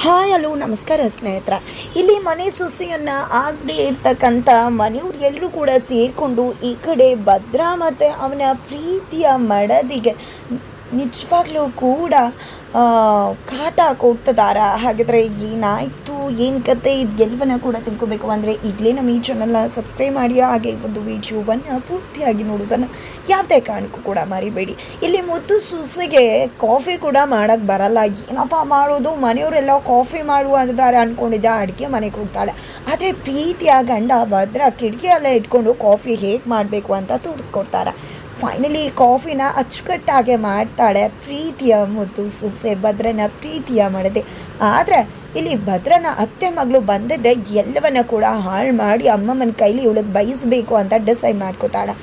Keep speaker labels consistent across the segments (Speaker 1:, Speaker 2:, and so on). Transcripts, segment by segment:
Speaker 1: Hi, hello, ನಮಸ್ಕಾರ ಸ್ನೇಹಿತರ. ಇಲ್ಲಿ ಮನೆ ಸೊಸೆಯನ್ನು ಆಗದೆ ಇರ್ತಕ್ಕಂಥ ಮನೆಯವ್ರು ಎಲ್ಲರೂ ಕೂಡ ಸೇರಿಕೊಂಡು ಈ ಕಡೆ ಭದ್ರಾ ಮತ್ತು ಅವನ ಪ್ರೀತಿಯ ಮಡದಿಗೆ ನಿಜವಾಗ್ಲೂ ಕೂಡ ಕಾಟ ಕೊಡ್ತಿದಾರ? ಹಾಗಾದರೆ ಏನಾಯಿತು? ಏನು ಕತೆ? ಇದು ಎಲ್ಲವನ್ನ ಕೂಡ ತಿಳ್ಕೊಬೇಕು. ಅಂದರೆ ಈಗಲೇ ನಮ್ಮ ಈ ಚಾನಲ್ನ ಸಬ್ಸ್ಕ್ರೈಬ್ ಮಾಡಿ, ಹಾಗೆ ಒಂದು ವಿಡಿಯೋವನ್ನು ಪೂರ್ತಿಯಾಗಿ ನೋಡೋದನ್ನು ಯಾವುದೇ ಕಾರಣಕ್ಕೂ ಕೂಡ ಮರಿಬೇಡಿ. ಇಲ್ಲಿ ಮುದ್ದು ಸುಸಿಗೆ ಕಾಫಿ ಕೂಡ ಮಾಡೋಕ್ಕೆ ಬರಲ್ಲ. ಏನಪ್ಪ ಮಾಡೋದು? ಮನೆಯವರೆಲ್ಲ ಕಾಫಿ ಮಾಡುವ ಅಂತಾರೆ ಅಂದ್ಕೊಂಡಿದ್ದೆ ಅಡುಗೆ ಮನೆಗೆ ಹೋಗ್ತಾಳೆ. ಆದರೆ ಪ್ರೀತಿಯ ಗಂಡ ಭದ್ರ ಕಿಟಕಿಯಲ್ಲೇ ಇಟ್ಕೊಂಡು ಕಾಫಿ ಹೇಗೆ ಮಾಡಬೇಕು ಅಂತ ತೋರಿಸ್ಕೊಡ್ತಾರೆ. ಫೈನಲಿ ಕಾಫಿನ ಅಚ್ಚುಕಟ್ಟಾಗೆ ಮಾಡ್ತಾಳೆ ಪ್ರೀತಿಯ ಮುದ್ದು ಸೊಸೆ ಭದ್ರನ ಪ್ರೀತಿಯ ಮಾಡದೆ. ಆದರೆ ಇಲ್ಲಿ ಭದ್ರನ ಅತ್ತೆ ಮಗಳು ಬಂದಿದ್ದೆ, ಎಲ್ಲವನ್ನ ಕೂಡ ಹಾಳು ಮಾಡಿ ಅಮ್ಮಮ್ಮನ ಕೈಲಿ ಇವಳಿಗೆ ಬಯಸಬೇಕು ಅಂತ ಡಿಸೈಡ್ ಮಾಡ್ಕೋತಾಳೆ.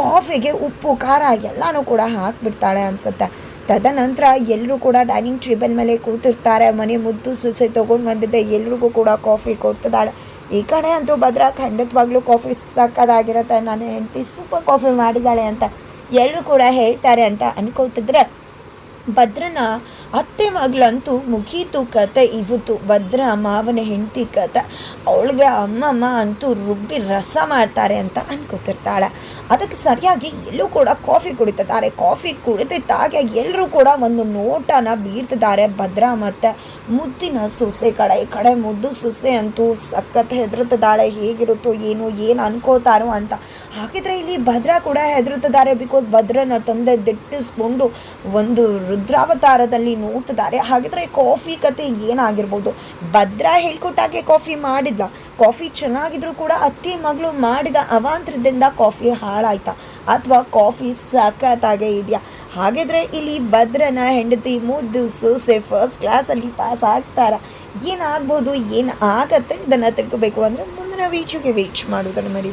Speaker 1: ಕಾಫಿಗೆ ಉಪ್ಪು, ಖಾರ ಎಲ್ಲನೂ ಕೂಡ ಹಾಕ್ಬಿಡ್ತಾಳೆ ಅನ್ಸುತ್ತೆ. ತದನಂತರ ಎಲ್ಲರೂ ಕೂಡ ಡೈನಿಂಗ್ ಟೇಬಲ್ ಮೇಲೆ ಕೂತಿರ್ತಾರೆ. ಮನೆ ಮುದ್ದು ಸೊಸೆ ತೊಗೊಂಡು ಬಂದಿದ್ದೆ, ಎಲ್ರಿಗೂ ಕೂಡ ಕಾಫಿ ಕೊಡ್ತಿದ್ದಾಳೆ. ಈ ಕಡೆ ಅಂತೂ ಭದ್ರ ಖಂಡಿತವಾಗ್ಲೂ ಕಾಫಿ ಸಕ್ಕದಾಗಿರುತ್ತೆ. ನಾನು ಹೆಂಡತಿ ಸೂಪರ್ ಕಾಫಿ ಮಾಡಿದ್ದಾಳೆ ಅಂತ ಎಲ್ಲರೂ ಕೂಡ ಹೇಳ್ತಾರೆ ಅಂತ ಅನ್ಕೋತಿದ್ರೆ, ಭದ್ರನ ಅತ್ತೆ ಮಗಳಂತೂ ಮುಗೀತು ಕತೆ ಇವತ್ತು. ಭದ್ರ ಮಾವನ ಹೆಂಡತಿ ಕತೆ. ಅವಳಿಗೆ ಅಮ್ಮಮ್ಮ ಅಂತೂ ರುಬ್ಬಿ ರಸ ಮಾಡ್ತಾರೆ ಅಂತ ಅನ್ಕೋತಿರ್ತಾಳೆ. ಅದಕ್ಕೆ ಸರಿಯಾಗಿ ಎಲ್ಲೂ ಕೂಡ ಕಾಫಿ ಕುಡಿತಿದ್ದಾರೆ. ಕಾಫಿ ಕುಡಿತಿದ್ದಾಗೆ ಎಲ್ಲರೂ ಕೂಡ ಒಂದು ನೋಟನ ಬೀರ್ತಿದ್ದಾರೆ. ಭದ್ರ ಮತ್ತು ಮುದ್ದಿನ ಸೊಸೆ ಕಡೆ, ಈ ಕಡೆ ಮುದ್ದು ಸೊಸೆ ಅಂತೂ ಸಖತ್ ಹೆದರುತ್ತಿದ್ದಾಳೆ ಹೇಗಿರುತ್ತೋ ಏನು ಏನು ಅನ್ಕೋತಾರೋ ಅಂತ. ಹಾಗಿದ್ರೆ ಇಲ್ಲಿ ಭದ್ರ ಕೂಡ ಹೆದರುತ್ತಿದ್ದಾರೆ ಬಿಕಾಸ್ ಭದ್ರನ ತಂದೆ ದಿಟ್ಟಿಸ್ಕೊಂಡು ಒಂದು ರುದ್ರಾವತಾರದಲ್ಲಿ ನೋಡ್ತಿದ್ದಾರೆ. ಹಾಗಿದ್ರೆ ಕಾಫಿ ಕತೆ ಏನಾಗಿರ್ಬೋದು? ಭದ್ರ ಹೇಳ್ಕೊಟ್ಟಾಗೆ ಕಾಫಿ ಮಾಡಿದ್ಲ? ಕಾಫಿ ಚೆನ್ನಾಗಿದ್ರು ಕೂಡ ಅತ್ತಿ ಮಗಳು ಮಾಡಿದ ಅವಾಂತರದಿಂದ ಕಾಫಿ ಹಾಳಾಯ್ತಾ? ಅಥವಾ ಕಾಫಿ ಸಖತ್ತಾಗೆ ಇದೆಯಾ? ಹಾಗಿದ್ರೆ ಇಲ್ಲಿ ಭದ್ರನ ಹೆಂಡತಿ ಮುದ್ದು ಸೋಸೆ ಫಸ್ಟ್ ಕ್ಲಾಸಲ್ಲಿ ಪಾಸ್ ಆಗ್ತಾರ? ಏನಾಗ್ಬೋದು, ಏನು ಆಗತ್ತೆ? ಇದನ್ನು ತಿಳ್ಕೊಬೇಕು ಅಂದರೆ ಮುಂದಿನ ವೀಡಿಯೋಗೆ ವೀಚ್ ಮಾಡೋದನ್ನು ಮರಿ